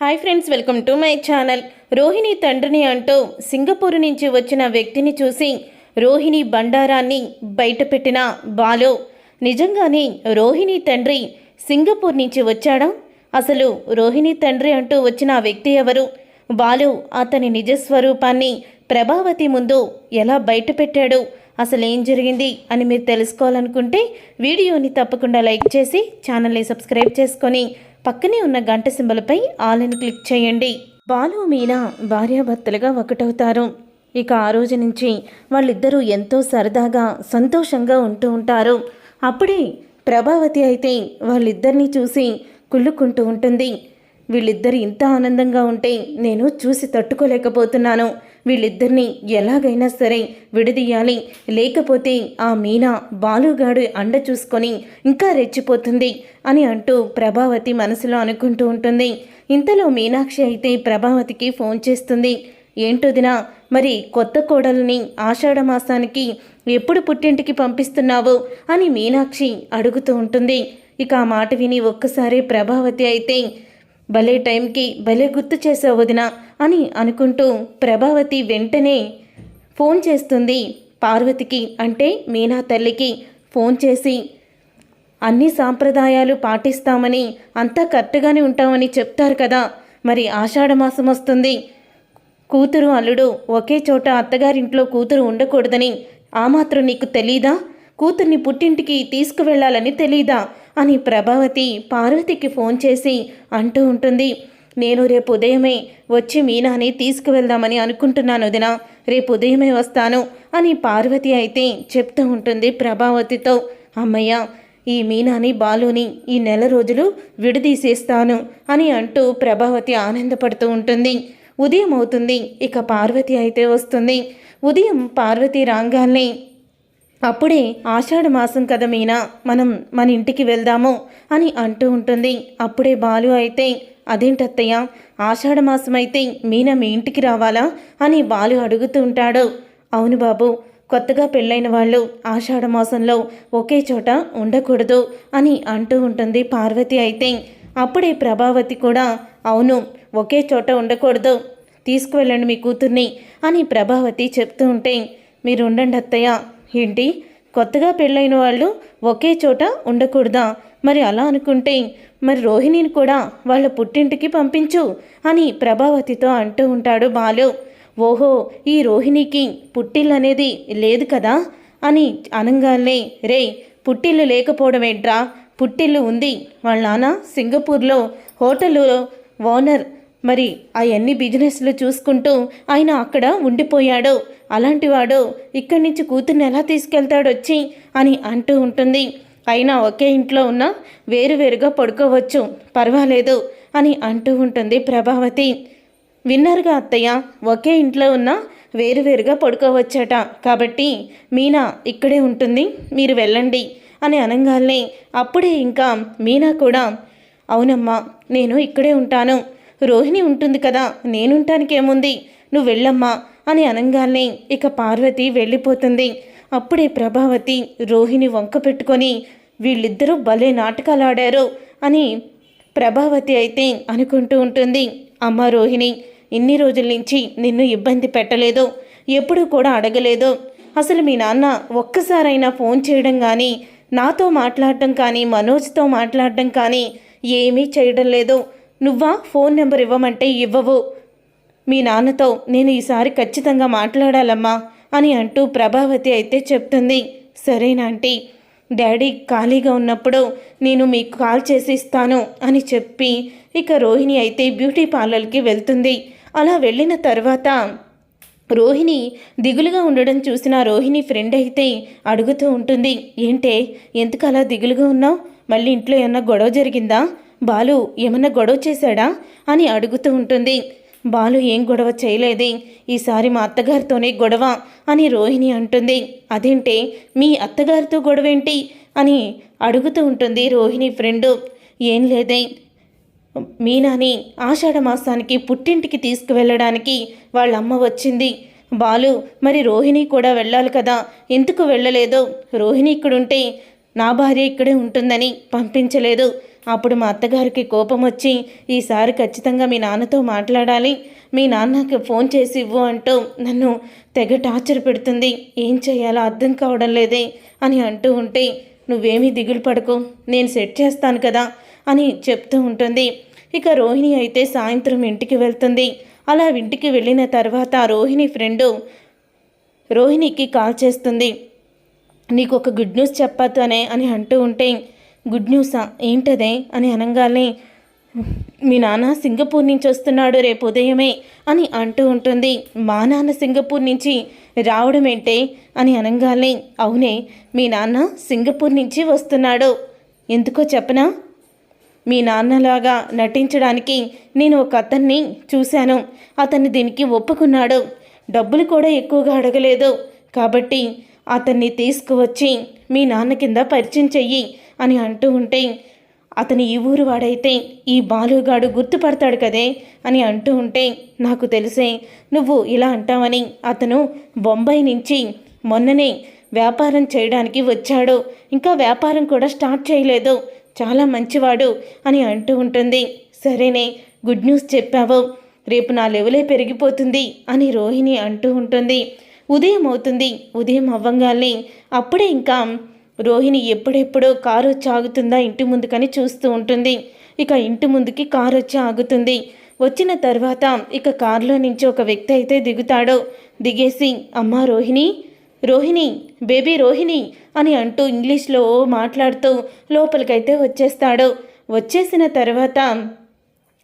Hi friends welcome to my channel. Rohini తండ్రిని అంటూ Singapore నుంచి వచ్చిన వ్యక్తిని చూసి రోహిణి బండారాన్ని బయటపెట్టిన బాలు నిజంగానే రోహిణి తండ్రి సింగపూర్ నుంచి వచ్చాడా? అసలు రోహిణి తండ్రి అంటూ వచ్చిన వ్యక్తి ఎవరు? బాలు అతని నిజ స్వరూపాన్ని ప్రభావతి ముందు ఎలా బయటపెట్టాడు? అసలు ఏం జరిగింది అని మీరు తెలుసుకోవాలనుకుంటే వీడియోని తప్పకుండా లైక్ చేసి ఛానల్ని సబ్స్క్రైబ్ చేసుకొని పక్కనే ఉన్న గంట సింబలపై ఆల్ అని క్లిక్ చేయండి. బాలు మీనా భార్యాభర్తలుగా ఒకటవుతారు. ఇక ఆ రోజు నుంచి వాళ్ళిద్దరూ ఎంతో సరదాగా సంతోషంగా ఉంటూ ఉంటారు. అప్పుడే ప్రభావతి అయితే వాళ్ళిద్దరినీ చూసి కుళ్ళుకుంటూ ఉంటుంది. వీళ్ళిద్దరు ఇంత ఆనందంగా ఉంటే నేను చూసి తట్టుకోలేకపోతున్నాను. వీళ్ళిద్దరిని ఎలాగైనా సరే విడదీయాలి. లేకపోతే ఆ మీనా బాలుగాడు అండ చూసుకొని ఇంకా రెచ్చిపోతుంది అని అంటూ ప్రభావతి మనసులో అనుకుంటూ ఉంటుంది. ఇంతలో మీనాక్షి అయితే ప్రభావతికి ఫోన్ చేస్తుంది. ఏంటోదినా మరి కొత్త కోడల్ని ఆషాఢ మాసానికి ఎప్పుడు పుట్టింటికి పంపిస్తున్నావు అని మీనాక్షి అడుగుతూ ఉంటుంది. ఇక ఆ మాట విని ఒక్కసారి ప్రభావతి అయితే భలే టైంకి భలే గుర్తు చేసావు వదిన అని అనుకుంటూ ప్రభావతి వెంటనే ఫోన్ చేస్తుంది పార్వతికి అంటే మీనా తల్లికి. ఫోన్ చేసి అన్ని సాంప్రదాయాలు పాటిస్తామని అంతా కరెక్ట్గానే ఉంటామని చెప్తారు కదా మరి ఆషాఢమాసం వస్తుంది. కూతురు అల్లుడు ఒకే చోట అత్తగారింట్లో కూతురు ఉండకూడదని ఆ మాత్రం నీకు తెలీదా? కూతుర్ని పుట్టింటికి తీసుకువెళ్ళాలని తెలీదా? అని ప్రభావతి పార్వతికి ఫోన్ చేసి అంటూ ఉంటుంది. నేను రేపు ఉదయమే వచ్చి మీనాని తీసుకువెళ్దామని అనుకుంటున్నాను వదిన. రేపు ఉదయమే వస్తాను అని పార్వతి అయితే చెప్తూ ఉంటుంది ప్రభావతితో. అమ్మయ్య ఈ మీనాని బాలుని ఈ నెల రోజులు విడదీసేస్తాను అని అంటూ ప్రభావతి ఆనందపడుతూ ఉంటుంది. ఉదయం అవుతుంది ఇక పార్వతి అయితే వస్తుంది. ఉదయం పార్వతి రాగాల్ని అప్పుడే ఆషాఢ మాసం కదా మీనా మనం మన ఇంటికి వెళ్దాము అని అంటూ ఉంటుంది. అప్పుడే బాలు అయితే అదేంటత్తయ్య ఆషాఢ మాసం అయితే మీనా మీ ఇంటికి రావాలా? అని బాలు అడుగుతూ ఉంటాడు. అవును బాబు కొత్తగా పెళ్ళైన వాళ్ళు ఆషాఢ మాసంలో ఒకే చోట ఉండకూడదు అని అంటూ ఉంటుంది పార్వతి అయితే. అప్పుడే ప్రభావతి కూడా అవును ఒకే చోట ఉండకూడదు తీసుకువెళ్ళండి మీ కూతుర్ని అని ప్రభావతి చెప్తూ ఉంటే మీరు ఉండండి అత్తయ్య ఏంటి? కొత్తగా పెళ్ళైన వాళ్ళు ఒకే చోట ఉండకూడదా? మరి అలా అనుకుంటే మరి రోహిణిని కూడా వాళ్ళ పుట్టింటికి పంపించు అని ప్రభావతితో అంటూ ఉంటాడు బాలు. ఓహో ఈ రోహిణికి పుట్టిల్లు అనేది లేదు కదా? అని అనంగానే రే పుట్టిల్లు లేకపోవడం ఏంట్రా పుట్టిల్లు ఉంది. వాళ్ళ నాన్న సింగపూర్లో హోటల్లో ఓనర్ మరి అవన్నీ బిజినెస్లు చూసుకుంటూ ఆయన అక్కడ ఉండిపోయాడు. అలాంటివాడు ఇక్కడి నుంచి కూతుర్ని ఎలా తీసుకెళ్తాడొచ్చి అని అంటూ ఉంటుంది. అయినా ఒకే ఇంట్లో ఉన్న వేరువేరుగా పడుకోవచ్చు. పర్వాలేదు అని అంటూ ఉంటుంది ప్రభావతి. విన్నారుగా అత్తయ్య ఒకే ఇంట్లో ఉన్న వేరువేరుగా పడుకోవచ్చట. కాబట్టి మీనా ఇక్కడే ఉంటుంది మీరు వెళ్ళండి అని అనగానే అప్పుడే ఇంకా మీనా కూడా అవునమ్మా నేను ఇక్కడే ఉంటాను. రోహిణి ఉంటుంది కదా నేనుంటానికేముంది? నువ్వు వెళ్ళమ్మా అని అనగానే ఇక పార్వతి వెళ్ళిపోతుంది. అప్పుడే ప్రభావతి రోహిణి వంక పెట్టుకొని వీళ్ళిద్దరూ భలే నాటకాలు ఆడారు అని ప్రభావతి అయితే అనుకుంటూ ఉంటుంది. అమ్మ రోహిణి ఇన్ని రోజుల నుంచి నిన్ను ఇబ్బంది పెట్టలేదు ఎప్పుడూ కూడా అడగలేదు. అసలు మీ నాన్న ఒక్కసారైనా ఫోన్ చేయడం కానీ నాతో మాట్లాడటం కానీ మనోజ్తో మాట్లాడటం కానీ ఏమీ చేయడం లేదు. నువ్వా? ఫోన్ నెంబర్ ఇవ్వమంటే ఇవ్వవు. మీ నాన్నతో నేను ఈసారి ఖచ్చితంగా మాట్లాడాలమ్మా అని అంటూ ప్రభావతి అయితే చెప్తుంది. సరేనా ఆంటీ? డాడీ ఖాళీగా ఉన్నప్పుడు నేను మీకు కాల్ చేసి ఇస్తాను అని చెప్పి ఇక రోహిణి అయితే బ్యూటీ పార్లర్కి వెళ్తుంది. అలా వెళ్ళిన తర్వాత రోహిణి దిగులుగా ఉండడం చూసిన రోహిణి ఫ్రెండ్ అయితే అడుగుతూ ఉంటుంది. ఏంటే? ఎందుకు అలా దిగులుగా ఉన్నావు? మళ్ళీ ఇంట్లో ఏమన్నా గొడవ జరిగిందా? బాలు ఏమన్నా గొడవ చేశాడా అని అడుగుతూ ఉంటుంది. బాలు ఏం గొడవ చేయలేదే. ఈసారి మా అత్తగారితోనే గొడవ అని రోహిణి అంటుంది. అదేంటే మీ అత్తగారితో గొడవ ఏంటి అని అడుగుతూ ఉంటుంది రోహిణి ఫ్రెండు. ఏం లేదే. మీనాని ఆషాఢ మాసానికి పుట్టింటికి తీసుకువెళ్ళడానికి వాళ్ళ అమ్మ వచ్చింది. బాలు మరి రోహిణి కూడా వెళ్ళాలి కదా. ఎందుకు వెళ్ళలేదో? రోహిణి ఇక్కడుంటే నా భార్య ఇక్కడే ఉంటుందని పంపించలేదు. అప్పుడు మా అత్తగారికి కోపం వచ్చి ఈసారి ఖచ్చితంగా మీ నాన్నతో మాట్లాడాలి. మీ నాన్నకి ఫోన్ చేసి ఇవ్వు అంటూ నన్ను తెగ టార్చర్ పెడుతుంది. ఏం చేయాలో అర్థం కావడం లేదే అని అంటూ ఉంటే నువ్వేమీ దిగులు పడకు. నేను సెట్ చేస్తాను కదా అని చెప్తూ ఉంటుంది. ఇక రోహిణి అయితే సాయంత్రం ఇంటికి వెళ్తుంది. అలా ఇంటికి వెళ్ళిన తర్వాత రోహిణి ఫ్రెండు రోహిణికి కాల్ చేస్తుంది. నీకు ఒక గుడ్ న్యూస్ చెప్పతానే అని అంటూ ఉంటే గుడ్ న్యూసా? ఏంటదే? అని అనగానే మీ నాన్న సింగపూర్ నుంచి వస్తున్నాడు రేపు ఉదయమే అని అంటూ ఉంటుంది. మా నాన్న సింగపూర్ నుంచి రావడం ఏంటే? అని అనగానే అవునే మీ నాన్న సింగపూర్ నుంచి వస్తున్నాడు. ఎందుకో చెప్పనా? మీ నాన్నలాగా నటించడానికి నేను ఒక అతన్ని చూశాను. అతన్ని దీనికి ఒప్పుకున్నాడు. డబ్బులు కూడా ఎక్కువగా అడగలేదు. కాబట్టి అతన్ని తీసుకువచ్చి మీ నాన్న కింద పరిచయం చెయ్యి అని అంటూ ఉంటే అతని ఈ ఊరు వాడైతే ఈ బాలుగాడు గుర్తుపడతాడు కదే అని అంటూ ఉంటే నాకు తెలిసే నువ్వు ఇలా అంటావని అతను బొంబాయి నుంచి మొన్ననే వ్యాపారం చేయడానికి వచ్చాడు. ఇంకా వ్యాపారం కూడా స్టార్ట్ చేయలేదు. చాలా మంచివాడు అని అంటూ ఉంటుంది. సరేనే గుడ్ న్యూస్ చెప్పావు. రేపు నా లెవెలే పెరిగిపోతుంది అని రోహిణి అంటూ ఉంటుంది. ఉదయం అవుతుంది. ఉదయం అవ్వంగానే అప్పుడే ఇంకా రోహిణి ఎప్పుడెప్పుడో కారు వచ్చి ఆగుతుందా ఇంటి ముందుకని చూస్తూ ఉంటుంది. ఇక ఇంటి ముందుకి కారు వచ్చి ఆగుతుంది. వచ్చిన తర్వాత ఇక కారులో నుంచి ఒక వ్యక్తి అయితే దిగుతాడు. దిగేసి అమ్మా రోహిణి రోహిణి బేబీ రోహిణి అని అంటూ ఇంగ్లీష్లో మాట్లాడుతూ లోపలికైతే వచ్చేస్తాడు. వచ్చేసిన తర్వాత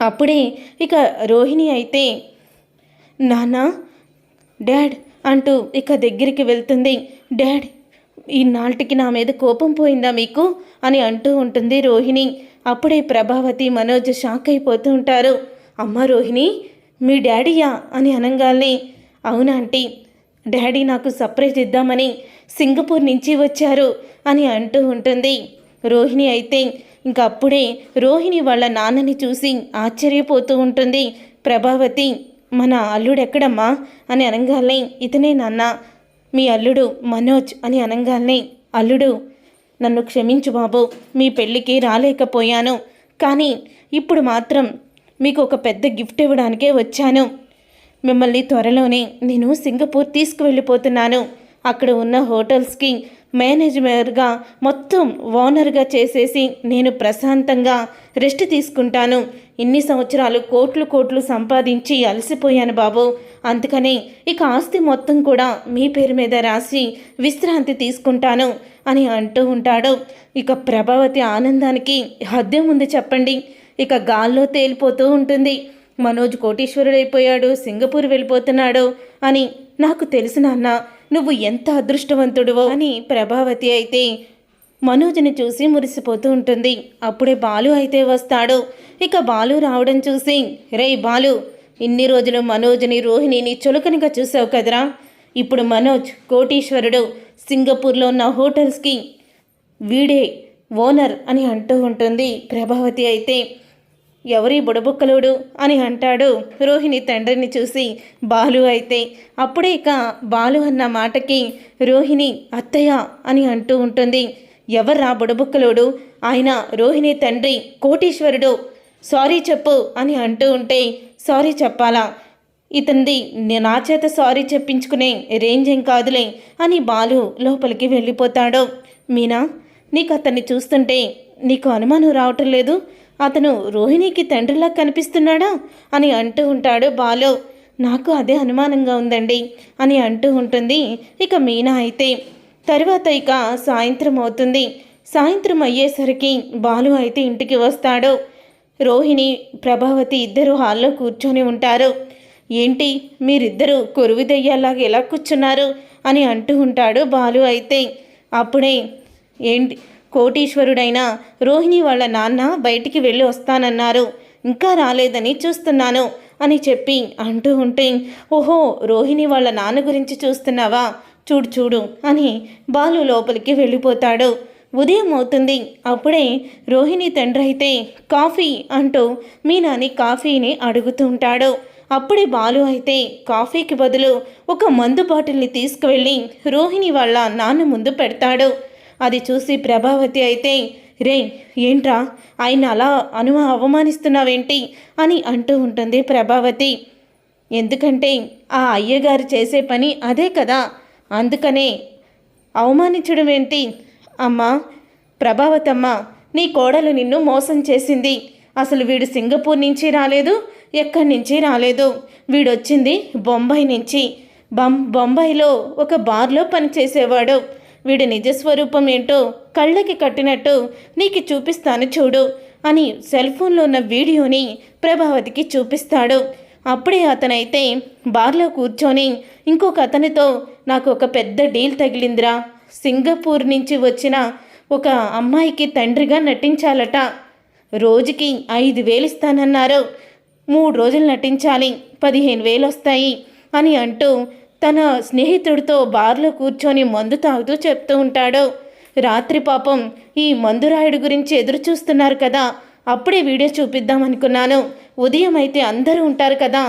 అప్పుడే ఇక రోహిణి అయితే నానా డాడ్ అంటూ ఇక దగ్గరికి వెళ్తుంది. డాడ్ ఈ నా మీద కోపం పోయిందా మీకు? అని అంటూ ఉంటుంది రోహిణి. అప్పుడే ప్రభావతి మనోజ్ షాక్ అయిపోతూ ఉంటారు. అమ్మ రోహిణి మీ డాడీయా? అని అనగానే అవునా ఆంటీ డాడీ నాకు సర్ప్రైజ్ ఇద్దామని సింగపూర్ నుంచి వచ్చారు అని అంటూ ఉంటుంది. రోహిణి అయితే ఇంక అప్పుడే రోహిణి వాళ్ళ నాన్నని చూసి ఆశ్చర్యపోతూ ఉంటుంది. ప్రభావతి మన అల్లుడు ఎక్కడమ్మా అని అనగానే ఇతనే నాన్న మీ అల్లుడు మనోజ్ అని అనగానే అల్లుడు నన్ను క్షమించు బాబు మీ పెళ్ళికి రాలేకపోయాను. కానీ ఇప్పుడు మాత్రం మీకు ఒక పెద్ద గిఫ్ట్ ఇవ్వడానికే వచ్చాను. మిమ్మల్ని త్వరలోనే నేను సింగపూర్ తీసుకువెళ్ళిపోతున్నాను. అక్కడ ఉన్న హోటల్స్కి మేనేజర్గా మొత్తం ఓనర్గా చేసేసి నేను ప్రశాంతంగా రెస్ట్ తీసుకుంటాను. ఇన్ని సంవత్సరాలు కోట్లు కోట్లు సంపాదించి అలసిపోయాను బాబు. అందుకనే ఇక ఆస్తి మొత్తం కూడా మీ పేరు మీద రాసి విశ్రాంతి తీసుకుంటాను అని అంటూ ఉంటాడు. ఇక ప్రభావతి ఆనందానికి హద్దే ఉంది చెప్పండి. ఇక గాల్లో తేలిపోతూ ఉంటుంది. మనోజ్ కోటీశ్వరుడైపోయాడు సింగపూర్ వెళ్ళిపోతున్నాడు అని నాకు తెలుసు నాన్న నువ్వు ఎంత అదృష్టవంతుడువో అని ప్రభావతి అయితే మనోజ్ని చూసి మురిసిపోతూ ఉంటుంది. అప్పుడే బాలు అయితే వస్తాడు. ఇక బాలు రావడం చూసి రే బాలు ఇన్ని రోజులు మనోజ్ని రోహిణిని చులకనగా చూసావు కదరా? ఇప్పుడు మనోజ్ కోటీశ్వరుడు సింగపూర్లో ఉన్న హోటల్స్కి వీడే ఓనర్ అని అంటూ ఉంటుంది. ప్రభావతి అయితే ఎవరి బుడబుక్కలుడు అని అంటాడు. రోహిణి తండ్రిని చూసి బాలు అయితే అప్పుడే ఇక బాలు అన్న మాటకి రోహిణి అత్తయ్య అని అంటూ ఉంటుంది. ఎవర్రా బుడబుక్కలుడు? ఆయన రోహిణి తండ్రి కోటీశ్వరుడు. సారీ చెప్పు అని అంటూ ఉంటే సారీ చెప్పాలా? ఇతంది నా చేత సారీ చెప్పించుకునే రేంజ్ ఏం కాదులే అని బాలు లోపలికి వెళ్ళిపోతాడు. మీనా నీకు అతన్ని చూస్తుంటే నీకు అనుమానం రావటం లేదు? అతను రోహిణికి తండ్రిలా కనిపిస్తున్నాడా? అని అంటూ ఉంటాడు బాలు. నాకు అదే అనుమానంగా ఉందండి అని అంటూ ఉంటుంది ఇక మీనా అయితే. తర్వాత ఇక సాయంత్రం అవుతుంది. సాయంత్రం అయ్యేసరికి బాలు అయితే ఇంటికి వస్తాడు. రోహిణి ప్రభావతి ఇద్దరు హాల్లో కూర్చొని ఉంటారు. ఏంటి మీరిద్దరూ కొరువిదయ్యేలాగా ఎలా కూర్చున్నారు? అని అంటూ ఉంటాడు బాలు అయితే. అప్పుడే ఏంటి కోటీశ్వరుడైన రోహిణి వాళ్ళ నాన్న బయటికి వెళ్ళి వస్తానన్నారు. ఇంకా రాలేదని చూస్తున్నాను అని చెప్పి అంటూ ఉంటే ఓహో రోహిణి వాళ్ళ నాన్న గురించి చూస్తున్నావా? చూడు చూడు అని బాలు లోపలికి వెళ్ళిపోతాడు. ఉదయం అవుతుంది. అప్పుడే రోహిణి తండ్రి అయితే కాఫీ అంటూ మీనాని కాఫీని అడుగుతుంటాడు అప్పుడే బాలు అయితే కాఫీకి బదులు ఒక మందు బాటిల్ని తీసుకువెళ్ళి రోహిణి వాళ్ళ నాన్న ముందు పెడతాడు. అది చూసి ప్రభావతి అయితే రే ఏంట్రా? ఆయన అలా అను అవమానిస్తున్నావేంటి? అని అంటూ ఉంటుంది ప్రభావతి. ఎందుకంటే ఆ అయ్యగారు చేసే పని అదే కదా. అందుకనే అవమానించడం ఏంటి అమ్మా ప్రభావతమ్మ నీ కోడలు నిన్ను మోసం చేసింది. అసలు వీడు సింగపూర్ నుంచి రాలేదు ఎక్కడి నుంచి రాలేదు? వీడొచ్చింది బొంబాయి నుంచి. బం బొంబాయిలో ఒక బార్లో పనిచేసేవాడు. వీడి నిజస్వరూపం ఏంటో కళ్ళకి కట్టినట్టు నీకు చూపిస్తాను చూడు అని సెల్ ఫోన్లో ఉన్న వీడియోని ప్రభావతికి చూపిస్తాడు. అప్పుడే అతనైతే బార్లో కూర్చొని ఇంకొక అతనితో నాకు ఒక పెద్ద డీల్ తగిలిందిరా సింగపూర్ నుంచి వచ్చిన ఒక అమ్మాయికి తండ్రిగా నటించాలట. రోజుకి ఐదు వేలు ఇస్తానన్నారు. మూడు రోజులు నటించాలి పదిహేను వేలు వస్తాయి అని అంటూ తన స్నేహితుడితో బార్లో కూర్చొని మందు తాగుతూ చెప్తూ ఉంటాడు. రాత్రి పాపం ఈ మందురాయుడు గురించి ఎదురు చూస్తున్నారు కదా అప్పుడే వీడియో చూపిద్దాం అనుకున్నాను ఉదయం అయితే అందరూ ఉంటారు కదా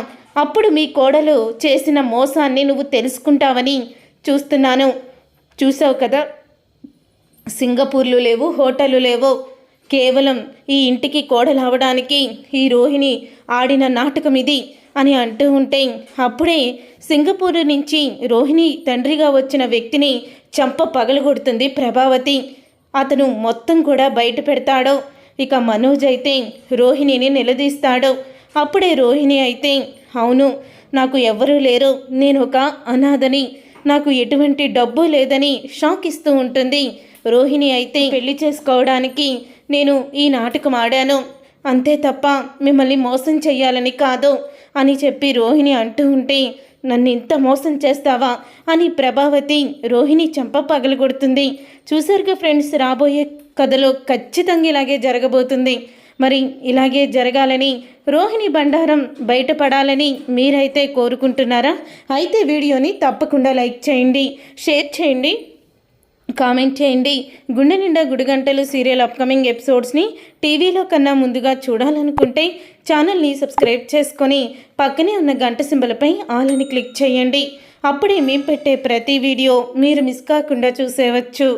అప్పుడు మీ కోడలు చేసిన మోసాన్ని నువ్వు తెలుసుకుంటావని చూస్తున్నాను. చూసావు కదా? సింగపూర్లు లేవు హోటళ్ళు లేవు. కేవలం ఈ ఇంటికి కోడలవడానికి ఈ రోహిణి ఆడిన నాటకం ఇది అని అంటూ ఉంటే అప్పుడే సింగపూర్ నుంచి రోహిణి తండ్రిగా వచ్చిన వ్యక్తిని చంప పగలగొడుతుంది ప్రభావతి. అతను మొత్తం కూడా బయట పెడతాడు. ఇక మనోజ్ అయితే రోహిణిని నిలదీస్తాడు. అప్పుడే రోహిణి అయితే అవును నాకు ఎవ్వరూ లేరు. నేను ఒక అనాథని. నాకు ఎటువంటి డబ్బు లేదని షాక్ ఇస్తూ ఉంటుంది. రోహిణి అయితే పెళ్ళి చేసుకోవడానికి నేను ఈ నాటకం ఆడాను. అంతే తప్ప మిమ్మల్ని మోసం చేయాలని కాదు అని చెప్పి రోహిణి అంటూ ఉంటే నన్ను ఇంత మోసం చేస్తావా అని ప్రభావతి రోహిణి చెంప పగలగొడుతుంది. చూసారుగా ఫ్రెండ్స్ రాబోయే కథలో ఖచ్చితంగా ఇలాగే జరగబోతుంది. మరి ఇలాగే జరగాలని రోహిణి బండారం బయటపడాలని మీరైతే కోరుకుంటున్నారా? అయితే వీడియోని తప్పకుండా లైక్ చేయండి షేర్ చేయండి కామెంట్ చేయండి. గుండె నిండా గుడిగంటలు సీరియల్ అప్కమింగ్ ఎపిసోడ్స్ని టీవీలో కన్నా ముందుగా చూడాలనుకుంటే ఛానల్ని సబ్స్క్రైబ్ చేసుకొని పక్కనే ఉన్న గంట సింబలపై ఆల్ అని క్లిక్ చేయండి. అప్పుడే మేము పెట్టే ప్రతి వీడియో మీరు మిస్ కాకుండా చూసేవచ్చు.